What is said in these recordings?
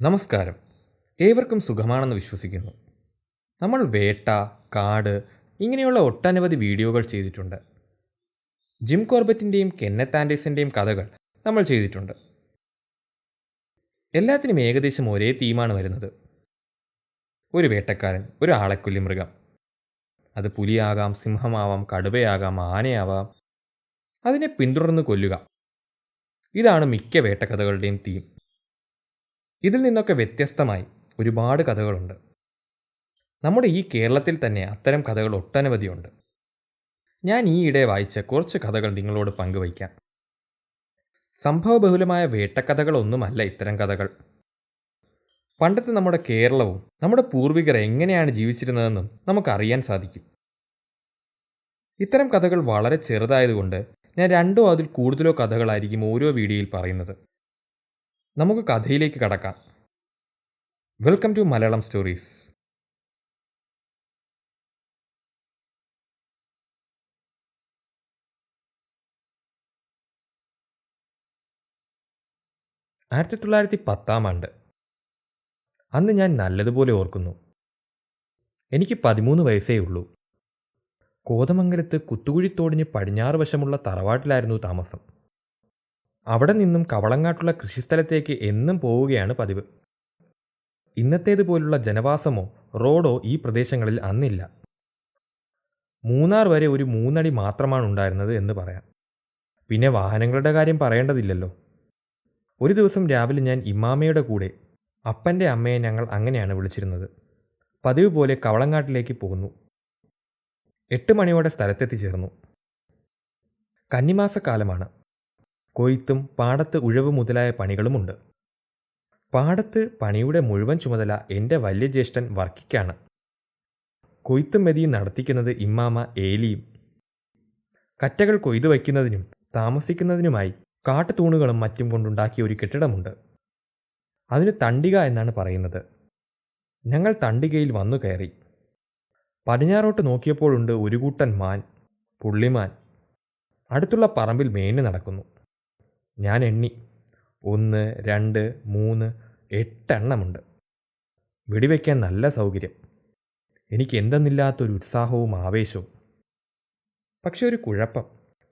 നമസ്കാരം. ഏവർക്കും സുഖമാണെന്ന് വിശ്വസിക്കുന്നു. നമ്മൾ വേട്ട കാട് ഇങ്ങനെയുള്ള ഒട്ടനവധി വീഡിയോകൾ ചെയ്തിട്ടുണ്ട്. ജിം കോർബറ്റിന്റെയും കെന്നത്ത് ആൻഡേഴ്സിന്റെയും കഥകൾ നമ്മൾ ചെയ്തിട്ടുണ്ട്. എല്ലാത്തിനും ഏകദേശം ഒരേ തീമാണ് വരുന്നത്. ഒരു വേട്ടക്കാരൻ ഒരു ആളെക്കൊല്ലി മൃഗം. അത് പുലിയാകാം സിംഹമാവാം കടുവയാകാം ആനയാവാം. അതിനെ പിന്തുടർന്ന് കൊല്ലുക. ഇതാണ് മിക്ക വേട്ടക്കഥകളുടെയും തീം. ഇതിൽ നിന്നൊക്കെ വ്യത്യസ്തമായി ഒരുപാട് കഥകളുണ്ട്. നമ്മുടെ ഈ കേരളത്തിൽ തന്നെ അത്തരം കഥകൾ ഒട്ടനവധിയുണ്ട്. ഞാൻ ഈയിടെ വായിച്ച കുറച്ച് കഥകൾ നിങ്ങളോട് പങ്കുവയ്ക്കാം. സംഭവബഹുലമായ വേട്ടക്കഥകളൊന്നുമല്ല ഇത്തരം കഥകൾ. പണ്ടത്തെ നമ്മുടെ കേരളവും നമ്മുടെ പൂർവികർ എങ്ങനെയാണ് ജീവിച്ചിരുന്നതെന്നും നമുക്കറിയാൻ സാധിക്കും. ഇത്തരം കഥകൾ വളരെ ചെറുതായതുകൊണ്ട് ഞാൻ രണ്ടോ അതിൽ കൂടുതലോ കഥകളായിരിക്കും ഓരോ വീഡിയോയിൽ പറയുന്നത്. നമുക്ക് കഥയിലേക്ക് കടക്കാം. വെൽക്കം ടു മലയാളം സ്റ്റോറീസ് ആയിരത്തി തൊള്ളായിരത്തി പത്താം ആണ്ട്. അന്ന് ഞാൻ നല്ലതുപോലെ ഓർക്കുന്നു. എനിക്ക് പതിമൂന്ന് വയസ്സേ ഉള്ളൂ. കോതമംഗലത്ത് കുത്തുകുഴിത്തോടിന് പടിഞ്ഞാറ് വശമുള്ള തറവാട്ടിലായിരുന്നു താമസം. അവിടെ നിന്നും കവളങ്ങാട്ടുള്ള കൃഷിസ്ഥലത്തേക്ക് എന്നും പോവുകയാണ് പതിവ്. ഇന്നത്തേതുപോലുള്ള ജനവാസമോ റോഡോ ഈ പ്രദേശങ്ങളിൽ അന്നില്ല. മൂന്നാർ വരെ ഒരു മൂന്നടി മാത്രമാണ് ഉണ്ടായിരുന്നത് എന്ന് പറയാം. പിന്നെ വാഹനങ്ങളുടെ കാര്യം പറയേണ്ടതില്ലല്ലോ. ഒരു ദിവസം രാവിലെ ഞാൻ ഇമ്മാമയുടെ കൂടെ അപ്പന്റെ അമ്മയെ ഞങ്ങൾ അങ്ങനെയാണ് വിളിച്ചിരുന്നത്. പതിവ് പോലെ കവളങ്ങാട്ടിലേക്ക് പോകുന്നു എട്ട് മണിയോടെ സ്ഥലത്തെത്തിച്ചേർന്നു. കന്നിമാസക്കാലമാണ്. കൊയ്ത്തും പാടത്ത് ഉഴവ് മുതലായ പണികളുമുണ്ട്. പാടത്ത് പണിയുടെ മുഴുവൻ ചുമതല എന്റെ വലിയ ജ്യേഷ്ഠൻ വർക്കിക്കാണ്. കൊയ്ത്തും മെതിയും നടത്തിക്കുന്നത് ഇമ്മാമ ഏലിയും. കറ്റകൾ കൊയ്തു വയ്ക്കുന്നതിനും താമസിക്കുന്നതിനുമായി കാട്ടുതൂണുകളും മറ്റും കൊണ്ടുണ്ടാക്കിയ ഒരു കെട്ടിടമുണ്ട്. അതിന് തണ്ടിക എന്നാണ് പറയുന്നത്. ഞങ്ങൾ തണ്ടികയിൽ വന്നു കയറി. പടിഞ്ഞാറോട്ട് നോക്കിയപ്പോഴുണ്ട് ഒരു കൂട്ടൻ മാൻ പുള്ളിമാൻ. അടുത്തുള്ള പറമ്പിൽ മേഞ്ഞു നടക്കുന്നു. ഞാൻ എണ്ണി. ഒന്ന് രണ്ട് മൂന്ന് എട്ടെണ്ണമുണ്ട്. വെടിവെക്കാൻ നല്ല സൗകര്യം. എനിക്ക് എന്തെന്നില്ലാത്തൊരു ഉത്സാഹവും ആവേശവും. പക്ഷെ ഒരു കുഴപ്പം.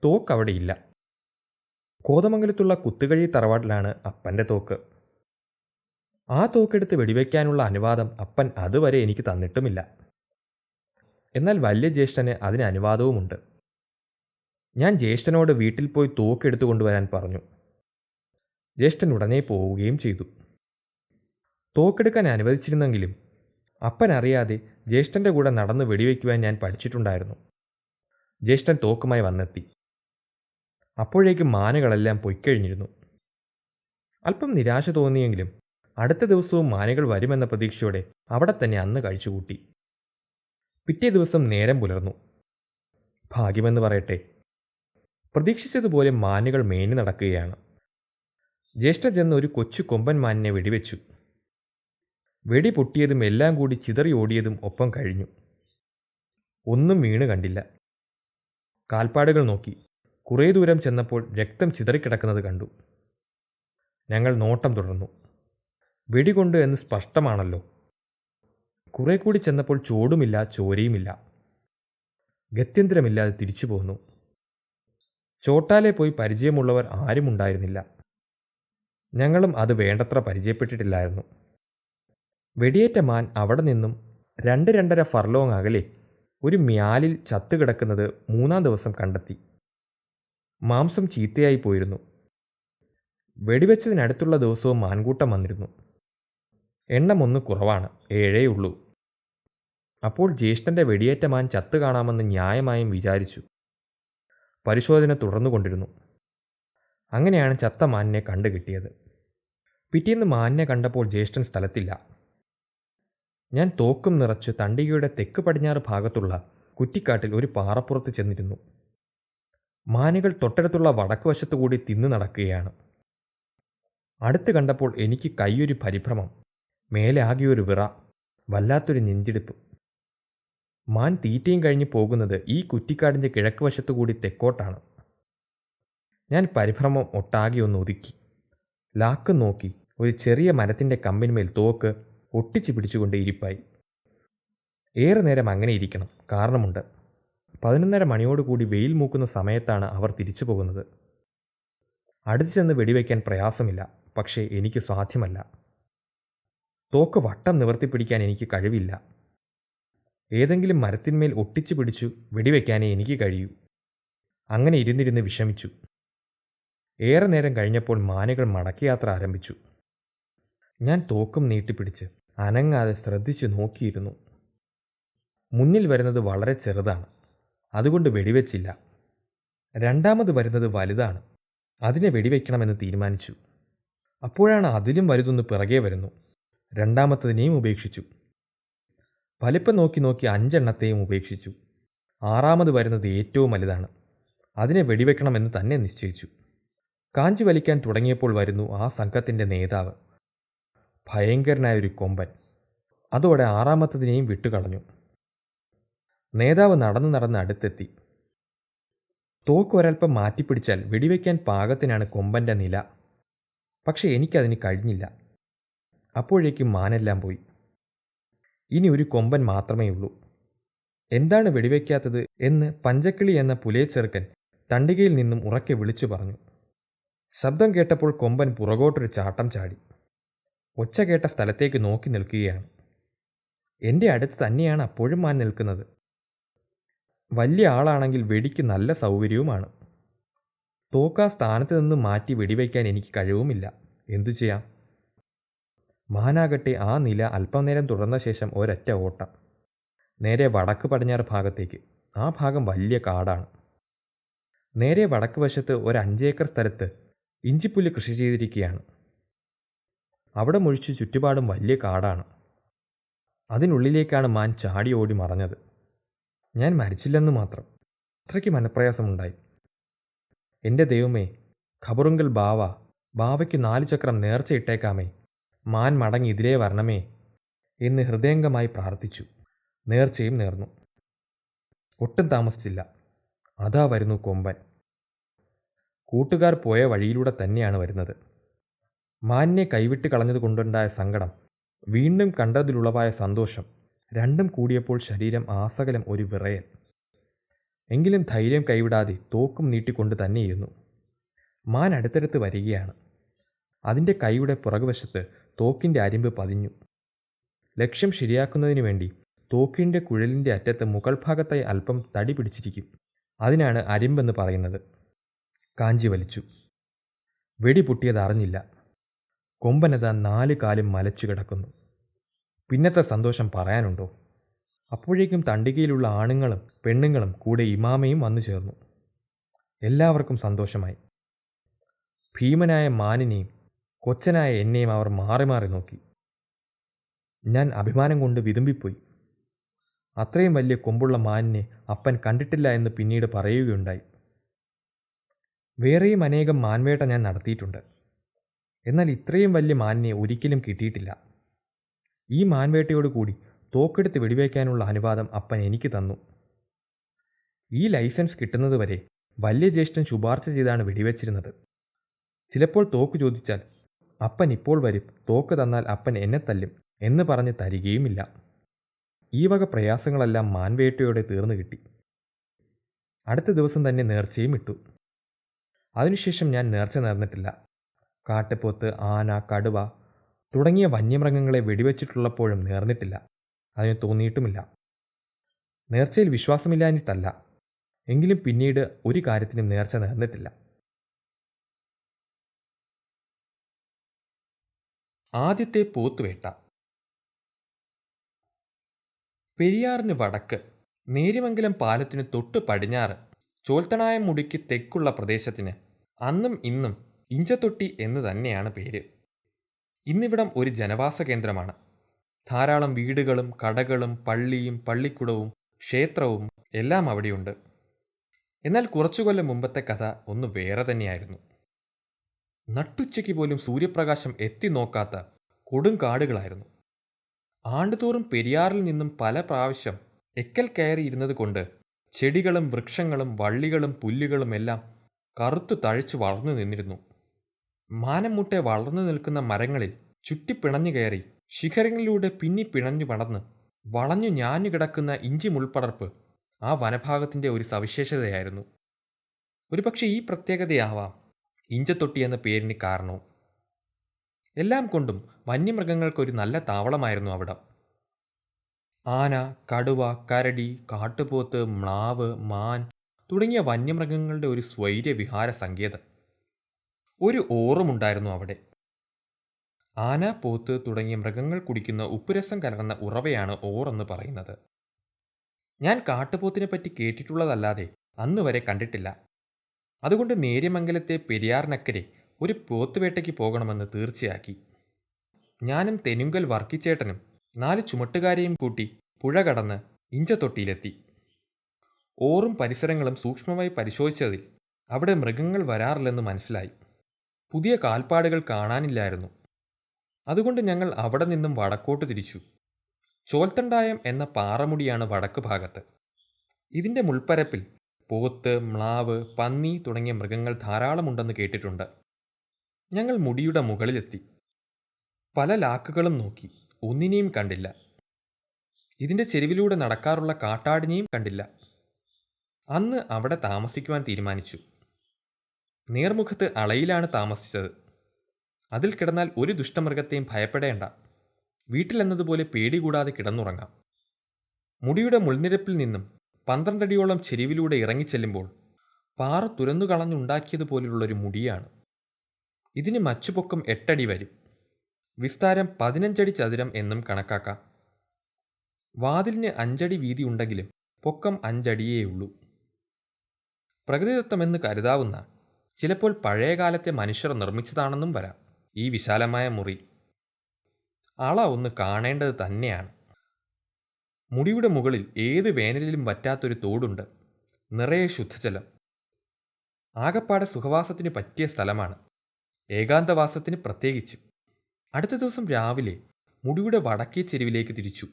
തോക്ക് അവിടെ ഇല്ല. കോതമംഗലത്തുള്ള കുത്തുകഴി തറവാട്ടിലാണ് അപ്പന്റെ തോക്ക്. ആ തോക്കെടുത്ത് വെടിവെക്കാനുള്ള അനുവാദം അപ്പൻ അതുവരെ എനിക്ക് തന്നിട്ടുമില്ല. എന്നാൽ വലിയ ജ്യേഷ്ഠന് അതിന് അനുവാദവുമുണ്ട്. ഞാൻ ജ്യേഷ്ഠനോട് വീട്ടിൽ പോയി തോക്കെടുത്തു കൊണ്ടുവരാൻ പറഞ്ഞു. ജ്യേഷ്ഠൻ ഉടനെ പോവുകയും ചെയ്തു. തോക്കെടുക്കാൻ അനുവദിച്ചിരുന്നെങ്കിലും അപ്പൻ അറിയാതെ ജ്യേഷ്ഠന്റെ കൂടെ നടന്ന് വെടിവെക്കുവാൻ ഞാൻ പഠിച്ചിട്ടുണ്ടായിരുന്നു. ജ്യേഷ്ഠൻ തോക്കുമായി വന്നെത്തി. അപ്പോഴേക്കും മാനകളെല്ലാം പൊയ്ക്കഴിഞ്ഞിരുന്നു. അല്പം നിരാശ തോന്നിയെങ്കിലും അടുത്ത ദിവസവും മാനകൾ വരുമെന്ന പ്രതീക്ഷയോടെ അവിടെ തന്നെ അന്ന് കഴിച്ചുകൂട്ടി. പിറ്റേ ദിവസം നേരം പുലർന്നു. ഭാഗ്യമെന്ന് പറയട്ടെ. പ്രതീക്ഷിച്ചതുപോലെ മാനുകൾ മേഞ്ഞു നടക്കുകയാണ്. ജ്യേഷ്ഠ ചെന്ന് ഒരു കൊച്ചു കൊമ്പൻ മാനിനെ വെടിവെച്ചു. വെടി പൊട്ടിയതും എല്ലാം കൂടി ചിതറി ഓടിയതും ഒപ്പം കഴിഞ്ഞു. ഒന്നും വീണ് കണ്ടില്ല. കാൽപ്പാടുകൾ നോക്കി. കുറേ ദൂരം ചെന്നപ്പോൾ രക്തം ചിതറിക്കിടക്കുന്നത് കണ്ടു. ഞങ്ങൾ നോട്ടം തുടർന്നു. വെടികൊണ്ട് എന്ന് സ്പഷ്ടമാണല്ലോ. കുറേ കൂടി ചെന്നപ്പോൾ ചോടുമില്ല ചോരയുമില്ല. ഗത്യന്തരമില്ലാതെ തിരിച്ചു പോന്നു. ചോട്ടാലെ പോയി പരിചയമുള്ളവർ ആരും ഉണ്ടായിരുന്നില്ല ഞങ്ങളും അത് വേണ്ടത്ര പരിചയപ്പെട്ടിട്ടില്ലായിരുന്നു. വെടിയേറ്റ മാൻ അവിടെ നിന്നും രണ്ട് രണ്ടര ഫർലോങ് അകലെ ഒരു മ്യാലിൽ ചത്തുകിടക്കുന്നത് മൂന്നാം ദിവസം കണ്ടെത്തി. മാംസം ചീത്തയായി പോയിരുന്നു. വെടിവെച്ചതിനടുത്തുള്ള ദിവസവും മാൻകൂട്ടം വന്നിരുന്നു. എണ്ണം ഒന്ന് കുറവാണ് ഏഴേ ഉള്ളൂ. അപ്പോൾ ജ്യേഷ്ഠന്റെ വെടിയേറ്റ മാൻ ചത്തു കാണാമെന്ന് ന്യായമായും വിചാരിച്ചു. പരിശോധന തുടർന്നുകൊണ്ടിരുന്നു. അങ്ങനെയാണ് ചത്ത മാനിനെ കണ്ടു കിട്ടിയത് പിറ്റേന്ന് മാന്യ കണ്ടപ്പോൾ ജ്യേഷ്ഠൻ സ്ഥലത്തില്ല. ഞാൻ തോക്കും നിറച്ച് തണ്ടികയുടെ തെക്ക് പടിഞ്ഞാറ് ഭാഗത്തുള്ള കുറ്റിക്കാട്ടിൽ ഒരു പാറപ്പുറത്ത് ചെന്നിരുന്നു. മാനുകൾ തൊട്ടടുത്തുള്ള വടക്ക് വശത്തുകൂടി തിന്നു നടക്കുകയാണ്. അടുത്ത് കണ്ടപ്പോൾ എനിക്ക് കൈയൊരു പരിഭ്രമം. മേലെ ഒരു വിറ വല്ലാത്തൊരു നെഞ്ചിടിപ്പ്. മാൻ തീറ്റയും കഴിഞ്ഞ് പോകുന്നത് ഈ കുറ്റിക്കാടിന്റെ കിഴക്ക് വശത്തുകൂടി തെക്കോട്ടാണ്. ഞാൻ പരിഭ്രമം ഒട്ടാകെ ഒന്ന് ഒതുക്കി. ലാക്ക് നോക്കി ഒരു ചെറിയ മരത്തിന്റെ കമ്പിന്മേൽ തോക്ക് ഒട്ടിച്ചു പിടിച്ചുകൊണ്ട് ഇരിപ്പായി. ഏറെ നേരം അങ്ങനെ ഇരിക്കണം കാരണമുണ്ട്. പതിനൊന്നര മണിയോടുകൂടി വെയിൽ മൂക്കുന്ന സമയത്താണ് അവർ തിരിച്ചു പോകുന്നത്. അടുത്തു ചെന്ന് വെടിവെക്കാൻ പ്രയാസമില്ല പക്ഷേ എനിക്ക് സാധ്യമല്ല. തോക്ക് വട്ടം നിവർത്തിപ്പിടിക്കാൻ എനിക്ക് കഴിവില്ല. ഏതെങ്കിലും മരത്തിന്മേൽ ഒട്ടിച്ചു പിടിച്ചു വെടിവെക്കാനേ എനിക്ക് കഴിയൂ. അങ്ങനെ ഇരുന്നിരുന്ന് വിഷമിച്ചു. ഏറെ നേരം കഴിഞ്ഞപ്പോൾ മാനുകൾ മടക്കയാത്ര ആരംഭിച്ചു. ഞാൻ തോക്കും നീട്ടിപ്പിടിച്ച് അനങ്ങാതെ ശ്രദ്ധിച്ചു നോക്കിയിരുന്നു. മുന്നിൽ വരുന്നത് വളരെ ചെറുതാണ്. അതുകൊണ്ട് വെടിവെച്ചില്ല. രണ്ടാമത് വരുന്നത് വലുതാണ്. അതിനെ വെടിവെക്കണമെന്ന് തീരുമാനിച്ചു. അപ്പോഴാണ് അതിലും വലുതൊന്ന് പിറകെ വരുന്നു. രണ്ടാമത്തതിനെയും ഉപേക്ഷിച്ചു. വലിപ്പം നോക്കി നോക്കി അഞ്ചെണ്ണത്തെയും ഉപേക്ഷിച്ചു. ആറാമത് വരുന്നത് ഏറ്റവും വലുതാണ്. അതിനെ വെടിവെക്കണമെന്ന് തന്നെ നിശ്ചയിച്ചു. കാഞ്ചി വലിക്കാൻ തുടങ്ങിയപ്പോൾ വരുന്നു ആ സംഘത്തിന്റെ നേതാവ്. ഭയങ്കരനായ ഒരു കൊമ്പൻ. അതോടെ ആറാമത്തതിനെയും വിട്ടുകളഞ്ഞു. നേതാവ് നടന്നു നടന്ന് അടുത്തെത്തി. തോക്ക് ഒരൽപ്പം മാറ്റിപ്പിടിച്ചാൽ വെടിവെക്കാൻ പാകത്തിനാണ് കൊമ്പന്റെ നില. പക്ഷേ എനിക്കതിന് കഴിഞ്ഞില്ല. അപ്പോഴേക്കും മാനെല്ലാം പോയി. ഇനി ഒരു കൊമ്പൻ മാത്രമേ ഉള്ളൂ. എന്താണ് വെടിവെക്കാത്തത് എന്ന് പഞ്ചക്കിളി എന്ന പുലയച്ചെറുക്കൻ തണ്ടികയിൽ നിന്നും ഉറക്കെ വിളിച്ചു പറഞ്ഞു. ശബ്ദം കേട്ടപ്പോൾ കൊമ്പൻ പുറകോട്ടൊരു ചാട്ടം ചാടി. ഒച്ച കേട്ട സ്ഥലത്തേക്ക് നോക്കി നിൽക്കുകയാണ്. എന്റെ അടുത്ത് തന്നെയാണ് അപ്പോഴും മാൻ നിൽക്കുന്നത്. വലിയ ആളാണെങ്കിൽ വെടിക്ക് നല്ല സൗകര്യവുമാണ്. തോക്ക സ്ഥാനത്ത് നിന്ന് മാറ്റി വെടിവെക്കാൻ എനിക്ക് കഴിവുമില്ല. എന്തു ചെയ്യാം? മാനാകട്ടെ ആ നില അല്പം നേരം തുടർന്ന ശേഷം ഒരറ്റ ഓട്ടം. നേരെ വടക്ക് പടിഞ്ഞാറ് ഭാഗത്തേക്ക്. ആ ഭാഗം വലിയ കാടാണ്. നേരെ വടക്ക് വശത്ത് ഒരു അഞ്ചേക്കർ സ്ഥലത്ത് ഇഞ്ചിപ്പുല്ല് കൃഷി ചെയ്തിരിക്കുകയാണ് അവിടെ മുഴിച്ച് ചുറ്റുപാടും വലിയ കാടാണ്. അതിനുള്ളിലേക്കാണ് മാൻ ചാടി ഓടി മറഞ്ഞത്. ഞാൻ മരിച്ചില്ലെന്ന് മാത്രം. അത്രയ്ക്ക് മനപ്രയാസമുണ്ടായി. എന്റെ ദൈവമേ ഖബറുങ്കൽ ബാവ ബാവയ്ക്ക് നാല് ചക്രം നേർച്ചയിട്ടേക്കാമേ മാൻ മടങ്ങി ഇതിലേ വരണമേ എന്ന് ഹൃദയംഗമായി പ്രാർത്ഥിച്ചു. നേർച്ചയും നേർന്നു. ഒട്ടും താമസിച്ചില്ല. അതാ വരുന്നു കൊമ്പൻ. കൂട്ടുകാർ പോയ വഴിയിലൂടെ തന്നെയാണ് വരുന്നത്. മാനിനെ കൈവിട്ട് കളഞ്ഞതുകൊണ്ടുണ്ടായ സങ്കടം വീണ്ടും കണ്ടതിലുളവായ സന്തോഷം രണ്ടും കൂടിയപ്പോൾ ശരീരം ആസകലം ഒരു വിറയൽ എങ്കിലും ധൈര്യം കൈവിടാതെ തോക്കും നീട്ടിക്കൊണ്ട് തന്നെയിരുന്നു. മാൻ അടുത്തടുത്ത് വരികയാണ്. അതിന്റെ കൈയുടെ പുറകുവശത്ത് തോക്കിന്റെ അരിമ്പ് പതിഞ്ഞു. ലക്ഷ്യം ശരിയാക്കുന്നതിന് വേണ്ടി തോക്കിന്റെ കുഴലിന്റെ അറ്റത്ത് മുകൾ ഭാഗത്തായി അല്പം തടി പിടിച്ചിരിക്കും. അതിനാണ് അരിമ്പെന്ന് പറയുന്നത്. കാഞ്ചി വലിച്ചു. വെടി പൊട്ടിയതറിഞ്ഞില്ല കൊമ്പനത നാല് കാലും മലച്ചു കിടക്കുന്നു. പിന്നത്തെ സന്തോഷം പറയാനുണ്ടോ? അപ്പോഴേക്കും തണ്ടികയിലുള്ള ആണുങ്ങളും പെണ്ണുങ്ങളും കൂടെ ഇമാമയും വന്നു ചേർന്നു. എല്ലാവർക്കും സന്തോഷമായി. ഭീമനായ മാനിനെയും കൊച്ചനായ എന്നെയും അവർ മാറി മാറി നോക്കി. ഞാൻ അഭിമാനം കൊണ്ട് വിതുമ്പിപ്പോയി. അത്രയും വലിയ കൊമ്പുള്ള മാനിനെ അപ്പൻ കണ്ടിട്ടില്ല എന്ന് പിന്നീട് പറയുകയുണ്ടായി. വേറെയും അനേകം മാൻവേട്ട ഞാൻ നടത്തിയിട്ടുണ്ട്. എന്നാൽ ഇത്രയും വലിയ മാനിനെ ഒരിക്കലും കിട്ടിയിട്ടില്ല. ഈ മാൻവേട്ടയോട് കൂടി തോക്കെടുത്ത് വെടിവയ്ക്കാനുള്ള അനുവാദം അപ്പൻ എനിക്ക് തന്നു. ഈ ലൈസൻസ് കിട്ടുന്നതുവരെ വലിയ ജ്യേഷ്ഠൻ ശുപാർശ ചെയ്താണ് വെടിവെച്ചിരുന്നത്. ചിലപ്പോൾ തോക്ക് ചോദിച്ചാൽ അപ്പൻ ഇപ്പോൾ വരും തോക്ക് തന്നാൽ അപ്പൻ എന്നെ തല്ലും എന്ന് പറഞ്ഞ് തരികയുമില്ല. ഈ വക പ്രയാസങ്ങളെല്ലാം മാൻവേട്ടയോടെ തീർന്നു കിട്ടി. അടുത്ത ദിവസം തന്നെ നേർച്ചയും ഇട്ടു. അതിനുശേഷം ഞാൻ നേർച്ച നേർന്നിട്ടില്ല. കാട്ടുപോത്ത് ആന കടുവ തുടങ്ങിയ വന്യമൃഗങ്ങളെ വെടിവെച്ചിട്ടുള്ളപ്പോഴും നേർന്നിട്ടില്ല. അതിന് തോന്നിയിട്ടുമില്ല. നേർച്ചയിൽ വിശ്വാസമില്ലാഞ്ഞിട്ടല്ല. എങ്കിലും പിന്നീട് ഒരു കാര്യത്തിനും നേർച്ച നേർന്നിട്ടില്ല. ആദ്യത്തെ പോത്തുവേട്ട. പെരിയാറിന് വടക്ക് നേര്യമംഗലം പാലത്തിന് തൊട്ട് പടിഞ്ഞാറ് ചോൽത്തണായം മുടിക്ക് തെക്കുള്ള പ്രദേശത്തിന് അന്നും ഇന്നും ഇഞ്ചത്തൊട്ടി എന്ന് തന്നെയാണ് പേര്. ഇന്നിവിടം ഒരു ജനവാസ കേന്ദ്രമാണ്. ധാരാളം വീടുകളും കടകളും പള്ളിയും പള്ളിക്കുടവും ക്ഷേത്രവും എല്ലാം അവിടെയുണ്ട്. എന്നാൽ കുറച്ചു കൊല്ലം മുമ്പത്തെ കഥ ഒന്ന് വേറെ തന്നെയായിരുന്നു. നട്ടുച്ചയ്ക്ക് പോലും സൂര്യപ്രകാശം എത്തി നോക്കാത്ത കൊടും കാടുകളായിരുന്നു. ആണ്ടുതോറും പെരിയാറിൽ നിന്നും പല പ്രാവശ്യം എക്കൽ കയറിയിരുന്നത് കൊണ്ട് ചെടികളും വൃക്ഷങ്ങളും വള്ളികളും പുല്ലുകളും എല്ലാം കറുത്തു തഴച്ചു വളർന്നു നിന്നിരുന്നു. മാനം മുട്ടെ വളർന്നു നിൽക്കുന്ന മരങ്ങളിൽ ചുറ്റിപ്പിണഞ്ഞു കയറി ശിഖരങ്ങളിലൂടെ പിന്നി പിണഞ്ഞു പടർന്ന് വളഞ്ഞു ഞാഞ്ഞു കിടക്കുന്ന ഇഞ്ചി മുൾപ്പടർപ്പ് ആ വനഭാഗത്തിന്റെ ഒരു സവിശേഷതയായിരുന്നു. ഒരുപക്ഷെ ഈ പ്രത്യേകതയാവാം ഇഞ്ചത്തൊട്ടി എന്ന പേരിന് കാരണവും. എല്ലാം കൊണ്ടും വന്യമൃഗങ്ങൾക്കൊരു നല്ല താവളമായിരുന്നു അവിടം. ആന കടുവ കരടി കാട്ടുപോത്ത് മ്ലാവ് മാൻ തുടങ്ങിയ വന്യമൃഗങ്ങളുടെ ഒരു സ്വൈര്യ വിഹാര സങ്കേതം. ഒരു ഓറുമുണ്ടായിരുന്നു അവിടെ. ആന പോത്ത് തുടങ്ങിയ മൃഗങ്ങൾ കുടിക്കുന്ന ഉപ്പുരസം കലർന്ന ഉറവയാണ് ഓർ എന്ന് പറയുന്നത്. ഞാൻ കാട്ടുപോത്തിനെ പറ്റി കേട്ടിട്ടുള്ളതല്ലാതെ അന്ന് വരെ കണ്ടിട്ടില്ല. അതുകൊണ്ട് നേര്യമംഗലത്തെ പെരിയാറിനക്കരെ ഒരു പോത്തുവേട്ടയ്ക്ക് പോകണമെന്ന് തീർച്ചയാക്കി. ഞാനും തെനുങ്കൽ വർക്കിച്ചേട്ടനും നാല് ചുമട്ടുകാരെയും കൂട്ടി പുഴ കടന്ന് ഇഞ്ചത്തൊട്ടിയിലെത്തി ഓറും പരിസരങ്ങളും സൂക്ഷ്മമായി പരിശോധിച്ചതിൽ അവിടെ മൃഗങ്ങൾ വരാറില്ലെന്ന് മനസ്സിലായി. പുതിയ കാൽപ്പാടുകൾ കാണാനില്ലായിരുന്നു. അതുകൊണ്ട് ഞങ്ങൾ അവിടെ നിന്നും വടക്കോട്ട് തിരിച്ചു. ചോൽത്തണ്ടായം എന്ന പാറമുടിയാണ് വടക്ക് ഭാഗത്ത്. ഇതിന്റെ മുൾപ്പരപ്പിൽ പോത്ത് മ്ലാവ് പന്നി തുടങ്ങിയ മൃഗങ്ങൾ ധാരാളമുണ്ടെന്ന് കേട്ടിട്ടുണ്ട്. ഞങ്ങൾ മുടിയുടെ മുകളിലെത്തി. പല ലാക്കുകളും നോക്കി. ഒന്നിനെയും കണ്ടില്ല. ഇതിന്റെ ചെരുവിലൂടെ നടക്കാറുള്ള കാട്ടാടിനെയും കണ്ടില്ല. അന്ന് അവിടെ താമസിക്കുവാൻ തീരുമാനിച്ചു. നേർമുഖത്ത് അളയിലാണ് താമസിച്ചത്. അതിൽ കിടന്നാൽ ഒരു ദുഷ്ടമൃഗത്തെയും ഭയപ്പെടേണ്ട. വീട്ടിലെന്നതുപോലെ പേടി കൂടാതെ കിടന്നുറങ്ങാം. മുടിയുടെ മുൾനിരപ്പിൽ നിന്നും പന്ത്രണ്ടടിയോളം ചെരിവിലൂടെ ഇറങ്ങിച്ചെല്ലുമ്പോൾ പാറ തുരന്നു കളഞ്ഞുണ്ടാക്കിയതുപോലുള്ളൊരു മുടിയാണ്. ഇതിന് മച്ചുപൊക്കം എട്ടടി വരും. വിസ്താരം പതിനഞ്ചടി ചതുരം എന്നും കണക്കാക്കാം. വാതിലിന് അഞ്ചടി വീതി ഉണ്ടെങ്കിലും പൊക്കം അഞ്ചടിയേയുള്ളൂ പ്രകൃതിദത്തമെന്ന് കരുതാവുന്ന ചിലപ്പോൾ പഴയകാലത്തെ മനുഷ്യർ നിർമ്മിച്ചതാണെന്നും വരാം. ഈ വിശാലമായ മുറി. അള ഒന്ന് കാണേണ്ടത് തന്നെയാണ്. മുടിയുടെ മുകളിൽ ഏത് വേനലിലും വറ്റാത്തൊരു തോടുണ്ട്. നിറയെ ശുദ്ധജലം. ആകപ്പാടെ സുഖവാസത്തിന് പറ്റിയ സ്ഥലമാണ്. ഏകാന്തവാസത്തിന് പ്രത്യേകിച്ച്. അടുത്ത ദിവസം രാവിലെ മുടിയുടെ വടക്കേ ചെരുവിലേക്ക് തിരിച്ചു.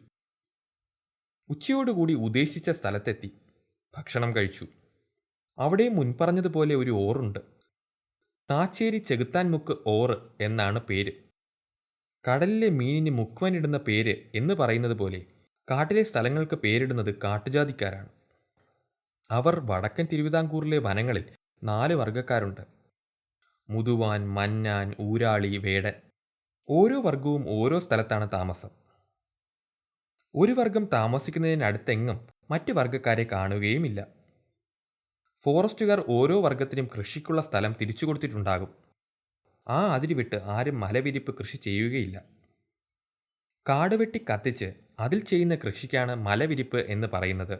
ഉച്ചയോടുകൂടി ഉദ്ദേശിച്ച സ്ഥലത്തെത്തി. ഭക്ഷണം കഴിച്ചു. അവിടെ മുൻപറഞ്ഞതുപോലെ ഒരു ഓറുണ്ട്. താച്ചേരി ചെകുത്താൻ മുക്ക് ഓറ് എന്നാണ് പേര്. കടലിലെ മീനിന് മുക്കുവനിടുന്ന പേര് എന്ന് പറയുന്നത് പോലെ കാട്ടിലെ സ്ഥലങ്ങൾക്ക് പേരിടുന്നത് കാട്ടുജാതിക്കാരാണ്. അവർ വടക്കൻ തിരുവിതാംകൂറിലെ വനങ്ങളിൽ നാല് വർഗക്കാരുണ്ട് മുതുവാൻ മന്നാൻ ഊരാളി വേടൻ. ഓരോ വർഗവും ഓരോ സ്ഥലത്താണ് താമസം. ഒരു വർഗം താമസിക്കുന്നതിനടുത്തെങ്ങും മറ്റു വർഗക്കാരെ കാണുകയുമില്ല. ഫോറസ്റ്റുകാർ ഓരോ വർഗത്തിനും കൃഷിക്കുള്ള സ്ഥലം തിരിച്ചു കൊടുത്തിട്ടുണ്ടാകും. ആ അതിരി വിട്ട് ആരും മലവിരിപ്പ് കൃഷി ചെയ്യുകയില്ല. കാട് വെട്ടി കത്തിച്ച് അതിൽ ചെയ്യുന്ന കൃഷിക്കാണ് മലവിരിപ്പ് എന്ന് പറയുന്നത്.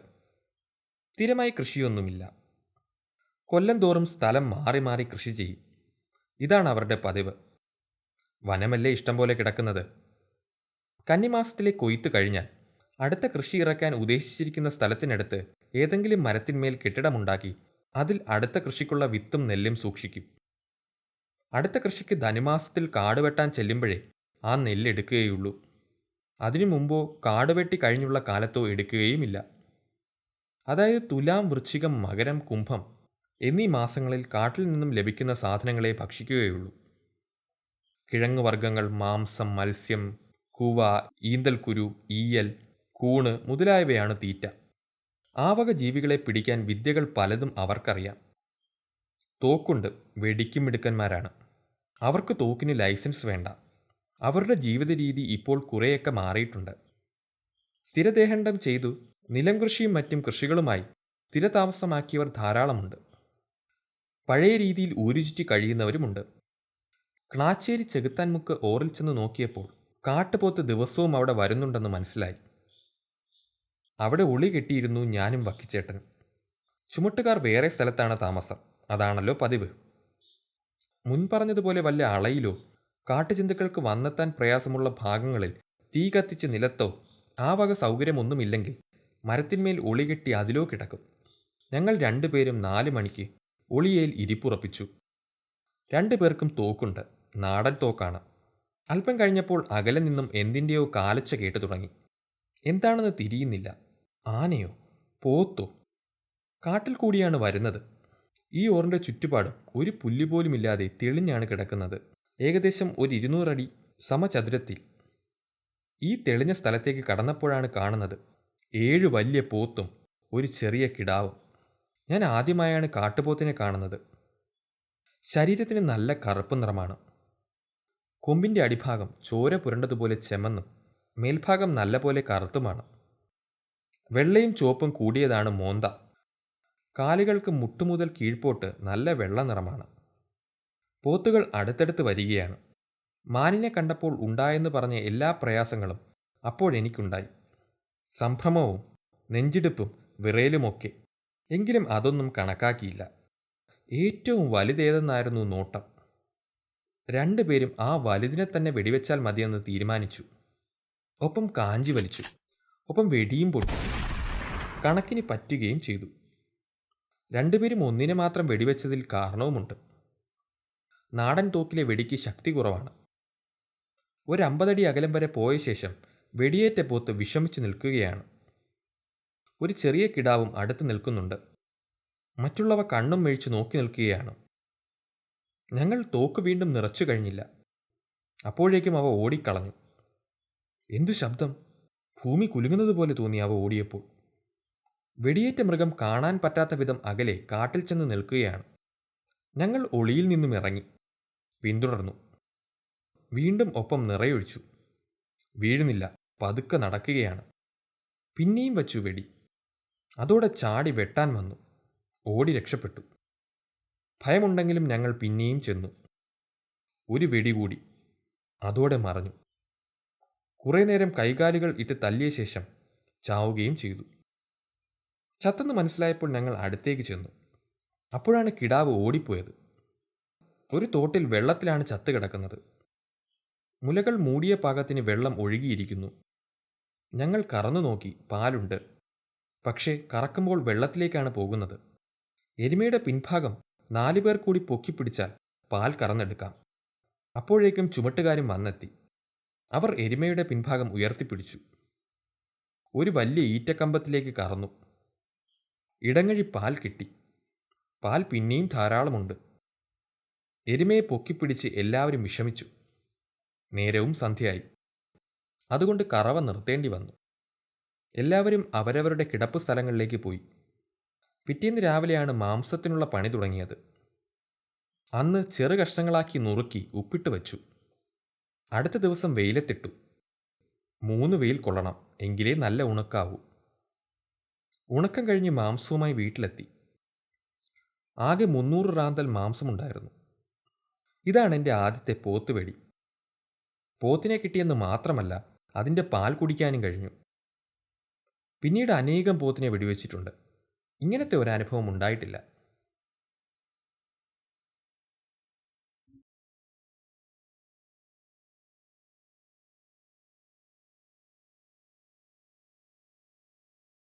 സ്ഥിരമായി കൃഷിയൊന്നുമില്ല. കൊല്ലം തോറും സ്ഥലം മാറി മാറി കൃഷി ചെയ്യും. ഇതാണ് അവരുടെ പതിവ്. വനമല്ലേ ഇഷ്ടം പോലെ കിടക്കുന്നത്? കന്നിമാസത്തിലെ കൊയ്ത്ത് കഴിഞ്ഞാൽ അടുത്ത കൃഷി ഇറക്കാൻ ഉദ്ദേശിച്ചിരിക്കുന്ന സ്ഥലത്തിനടുത്ത് ഏതെങ്കിലും മരത്തിന്മേൽ കെട്ടിടമുണ്ടാക്കി അതിൽ അടുത്ത കൃഷിക്കുള്ള വിത്തും നെല്ലും സൂക്ഷിക്കും. അടുത്ത കൃഷിക്ക് ധനുമാസത്തിൽ കാട് വെട്ടാൻ ചെല്ലുമ്പോഴേ ആ നെല്ല് എടുക്കുകയുള്ളൂ. അതിനു മുമ്പോ കാട് വെട്ടി കഴിഞ്ഞുള്ള കാലത്തോ എടുക്കുകയുമില്ല. അതായത് തുലാം വൃശ്ചികം മകരം കുംഭം എന്നീ മാസങ്ങളിൽ കാട്ടിൽ നിന്നും ലഭിക്കുന്ന സാധനങ്ങളെ ഭക്ഷിക്കുകയുള്ളൂ. കിഴങ്ങ് വർഗങ്ങൾ മാംസം മത്സ്യം കൂവ ഈന്തൽക്കുരു ഈയൽ കൂണ് മുതലായവയാണ് തീറ്റ. ആ വക ജീവികളെ പിടിക്കാൻ വിദ്യകൾ പലതും അവർക്കറിയാം. തോക്കുണ്ട് വെടിക്കും മിടുക്കന്മാരാണ്. അവർക്ക് തോക്കിന് ലൈസൻസ് വേണ്ട. അവരുടെ ജീവിത രീതി ഇപ്പോൾ കുറേയൊക്കെ മാറിയിട്ടുണ്ട്. സ്ഥിരദേഹണ്ഡം ചെയ്തു നിലം കൃഷിയും മറ്റും കൃഷികളുമായി സ്ഥിരതാമസമാക്കിയവർ ധാരാളമുണ്ട്. പഴയ രീതിയിൽ ഊരുചുറ്റി കഴിയുന്നവരുമുണ്ട്. ക്ലാച്ചേരി ചെകുത്താൻമുക്ക് ഓറിൽ ചെന്ന് നോക്കിയപ്പോൾ കാട്ടുപോത്ത് ദിവസവും അവിടെ വരുന്നുണ്ടെന്ന് മനസ്സിലായി. അവിടെ ഒളി കെട്ടിയിരുന്നു ഞാനും വക്കിച്ചേട്ടനും. ചുമട്ടുകാർ വേറെ സ്ഥലത്താണ് താമസം. അതാണല്ലോ പതിവ്. മുൻപറഞ്ഞതുപോലെ വല്ല അളയിലോ കാട്ടുജന്തുക്കൾക്ക് വന്നെത്താൻ പ്രയാസമുള്ള ഭാഗങ്ങളിൽ തീ കത്തിച്ച് നിലത്തോ ആ വക സൗകര്യമൊന്നുമില്ലെങ്കിൽ മരത്തിന്മേൽ ഒളി കെട്ടി അതിലോ കിടക്കും. ഞങ്ങൾ രണ്ടുപേരും നാല് മണിക്ക് ഒളിയേൽ ഇരിപ്പുറപ്പിച്ചു. രണ്ടുപേർക്കും തോക്കുണ്ട്. നാടൻ തോക്കാണ്. അല്പം കഴിഞ്ഞപ്പോൾ അകലെ നിന്നും എന്തിന്റെയോ കാലച്ച കേട്ടു തുടങ്ങി. എന്താണെന്ന് തിരിയുന്നില്ല. ആനയോ പോത്തോ? കാട്ടിൽ കൂടിയാണ് വരുന്നത്. ഈ ഓറിന്റെ ചുറ്റുപാടും ഒരു പുല്ലുപോലുമില്ലാതെ തെളിഞ്ഞാണ് കിടക്കുന്നത്. ഏകദേശം ഒരു ഇരുന്നൂറടി സമചതുരത്തിൽ. ഈ തെളിഞ്ഞ സ്ഥലത്തേക്ക് കടന്നപ്പോഴാണ് കാണുന്നത് ഏഴ് വലിയ പോത്തും ഒരു ചെറിയ കിടാവും. ഞാൻ ആദ്യമായാണ് കാട്ടുപോത്തിനെ കാണുന്നത്. ശരീരത്തിന് നല്ല കറുപ്പ് നിറമാണ്. കൊമ്പിന്റെ അടിഭാഗം ചോര പുരണ്ടതുപോലെ ചെമന്നും മേൽഭാഗം നല്ലപോലെ കറുത്തുമാണ്. വെള്ളയും ചുവപ്പും കൂടിയതാണ് മോന്ത. കാലുകൾക്ക് മുട്ടുമുതൽ കീഴ്പോട്ട് നല്ല വെള്ള നിറമാണ്. പോത്തുകൾ അടുത്തടുത്ത് വരികയാണ്. മാനിനെ കണ്ടപ്പോൾ ഉണ്ടായെന്ന് പറഞ്ഞ എല്ലാ പ്രയാസങ്ങളും അപ്പോഴെനിക്കുണ്ടായി സംഭ്രമവും നെഞ്ചിടുപ്പും വിറയലുമൊക്കെ. എങ്കിലും അതൊന്നും കണക്കാക്കിയില്ല. ഏറ്റവും വലുതേതെന്നായിരുന്നു നോട്ടം. രണ്ടുപേരും ആ വലുതിനെ തന്നെ വെടിവെച്ചാൽ മതിയെന്ന് തീരുമാനിച്ചു. ഒപ്പം കാഞ്ചി വലിച്ചു. ഒപ്പം വെടിയും പൊട്ടി. കണക്കിന് പറ്റുകയും ചെയ്തു. രണ്ടുപേരും ഒന്നിനെ മാത്രം വെടിവെച്ചതിൽ കാരണവുമുണ്ട്. നാടൻ തോക്കിലെ വെടിക്ക് ശക്തി കുറവാണ്. ഒരു അകലം വരെ പോയ ശേഷം വെടിയേറ്റ പോത്ത് വിഷമിച്ചു നിൽക്കുകയാണ്. ഒരു ചെറിയ കിടാവും അടുത്ത് നിൽക്കുന്നുണ്ട്. മറ്റുള്ളവ കണ്ണും മേഴിച്ച് നോക്കി നിൽക്കുകയാണ്. ഞങ്ങൾ തോക്ക് വീണ്ടും നിറച്ചു കഴിഞ്ഞില്ല. അപ്പോഴേക്കും അവ ഓടിക്കളഞ്ഞു. എന്തു ശബ്ദം? ഭൂമി കുലുങ്ങുന്നത് പോലെ തോന്നി അവ ഓടിയപ്പോൾ. വെടിയേറ്റ മൃഗം കാണാൻ പറ്റാത്ത വിധം അകലെ കാട്ടിൽ ചെന്ന് നിൽക്കുകയാണ്. ഞങ്ങൾ ഒളിയിൽ നിന്നും ഇറങ്ങി. പിന്തുടർന്നു. വീണ്ടും ഒപ്പം നിറയൊഴിച്ചു. വീഴുന്നില്ല. പതുക്കെ നടക്കുകയാണ്. പിന്നെയും വച്ചു വെടി. അതോടെ ചാടി വെട്ടാൻ വന്നു. ഓടി രക്ഷപ്പെട്ടു. ഭയമുണ്ടെങ്കിലും ഞങ്ങൾ പിന്നെയും ചെന്നു. ഒരു വെടി കൂടി. അതോടെ മറഞ്ഞു. കുറേ നേരം കൈകാലുകൾ ഇട്ട് തല്ലിയ ശേഷം ചാവുകയും ചെയ്തു. ചത്തെന്ന് മനസ്സിലായപ്പോൾ ഞങ്ങൾ അടുത്തേക്ക് ചെന്നു. അപ്പോഴാണ് കിടാവ് ഓടിപ്പോയത്. ഒരു തോട്ടിൽ വെള്ളത്തിലാണ് ചത്ത് കിടക്കുന്നത്. മുലകൾ മൂടിയ പാകത്തിന് വെള്ളം ഒഴുകിയിരിക്കുന്നു. ഞങ്ങൾ കറന്നു നോക്കി. പാലുണ്ട്. പക്ഷേ കറക്കുമ്പോൾ വെള്ളത്തിലേക്കാണ് പോകുന്നത്. എരുമയുടെ പിൻഭാഗം നാലുപേർ കൂടി പൊക്കിപ്പിടിച്ചാൽ പാൽ കറന്നെടുക്കാം. അപ്പോഴേക്കും ചുമട്ടുകാരും വന്നെത്തി. അവർ എരുമയുടെ പിൻഭാഗം ഉയർത്തിപ്പിടിച്ചു. ഒരു വലിയ ഈറ്റക്കമ്പത്തിലേക്ക് കറന്നു. ഇടങ്ങഴി പാൽ കിട്ടി. പാൽ പിന്നെയും ധാരാളമുണ്ട്. എരുമയെ പൊക്കിപ്പിടിച്ച് എല്ലാവരും വിഷമിച്ചു. നേരവും സന്ധ്യയായി. അതുകൊണ്ട് കറവ നിർത്തേണ്ടി വന്നു. എല്ലാവരും അവരവരുടെ കിടപ്പ് സ്ഥലങ്ങളിലേക്ക് പോയി. പിറ്റേന്ന് രാവിലെയാണ് മാംസത്തിനുള്ള പണി തുടങ്ങിയത്. അന്ന് ചെറു കഷ്ണങ്ങളാക്കി നുറുക്കി ഉപ്പിട്ട് വച്ചു. അടുത്ത ദിവസം വെയിലത്തിട്ടു. മൂന്ന് വെയിൽ കൊള്ളണം എങ്കിലേ നല്ല ഉണക്കാവൂ. ഉണക്കം കഴിഞ്ഞ് മാംസവുമായി വീട്ടിലെത്തി. ആകെ മുന്നൂറ് റാന്തൽ മാംസമുണ്ടായിരുന്നു. ഇതാണ് എന്റെ ആദ്യത്തെ പോത്ത് പോത്തുവെടി പോത്തിനെ കിട്ടിയെന്ന് മാത്രമല്ല അതിന്റെ പാൽ കുടിക്കാനും കഴിഞ്ഞു. പിന്നീട് അനേകം പോത്തിനെ വെടിവെച്ചിട്ടുണ്ട്. ഇങ്ങനത്തെ ഒരു അനുഭവം ഉണ്ടായിട്ടില്ല.